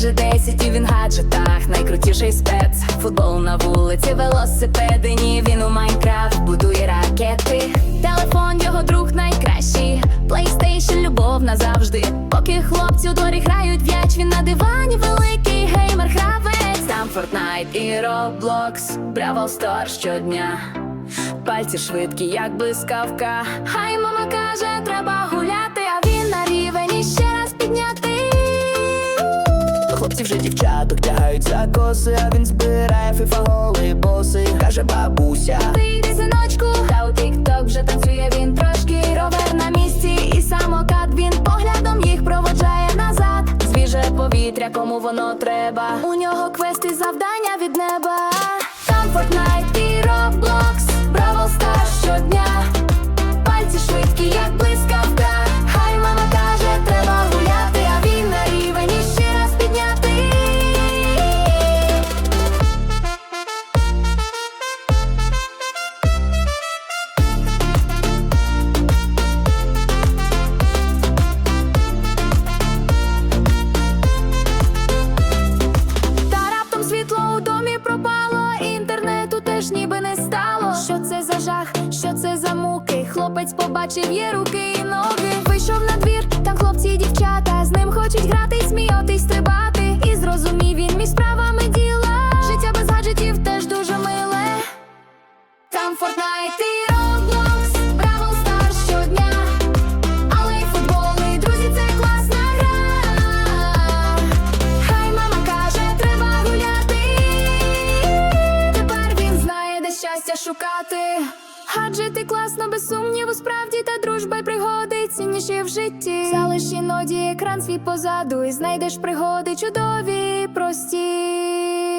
14 і він гаджетах, найкрутіший спец. Футбол на вулиці, велосипеди, ні, він у Майнкрафт будує ракети. Телефон його друг найкращий. PlayStation, любов назавжди. Поки хлопці у дворі грають в'яч, він на дивані великий геймер гравець. Там Fortnite і Roblox, Бравл Стар щодня. Пальці швидкі, як блискавка. Хай мама каже, треба гуляти, дівчаток тягають за коси, а він збирає фіфа голи боси. Каже бабуся. Ти йди, синочку, та у тік-ток вже танцює він трошки. Ровер на місці, і самокат він поглядом їх проводжає назад. Свіже повітря, кому воно треба. У нього квести завдання від неба. Жах, що це за муки? Хлопець побачив є руки і ноги. Вийшов на двір, там хлопці і дівчата. З ним хочуть грати, й сміятись, стрибати. І зрозумів він між справами діла. Життя без гаджетів теж дуже миле. Там Fortnite і Roblox, Шукати. Гаджети класно, без сумніву, справді та дружба й пригоди цінніші в житті. Залиш іноді екран свій позаду і знайдеш пригоди чудові, прості.